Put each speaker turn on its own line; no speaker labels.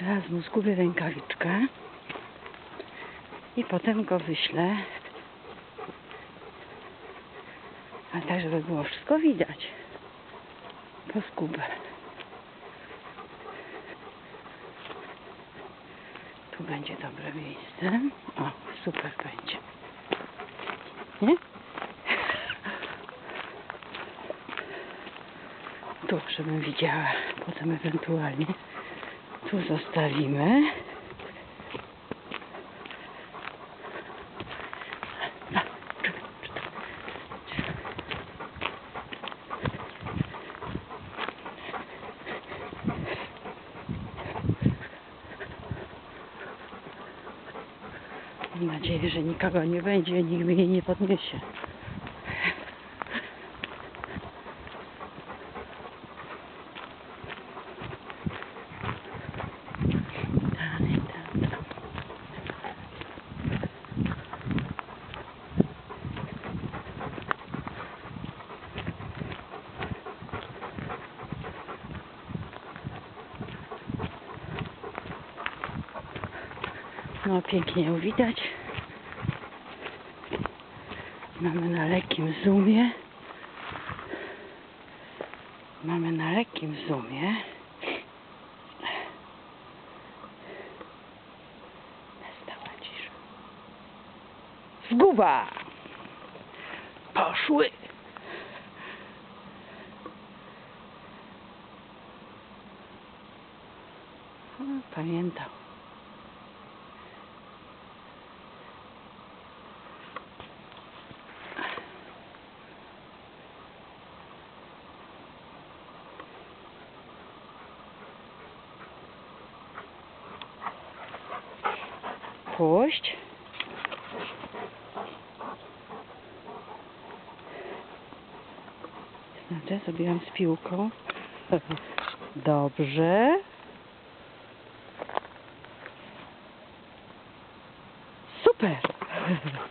Zaraz mu zgubię rękawiczkę. I potem go wyślę. A tak, żeby było wszystko widać. Po skubę. Tu będzie dobre miejsce. O, super będzie. Nie? Tu, żebym widziała. Potem ewentualnie tu zostawimy. Mam nadzieję, że nikogo nie będzie, nikt mnie nie podniesie. No pięknie ją widać. Mamy na lekkim zoomie. Mamy na lekkim zoomie. Nastała cisza. Zguba! Poszły! O, kuść. Znaczy, zrobiłam z piłką. Dobrze. Super.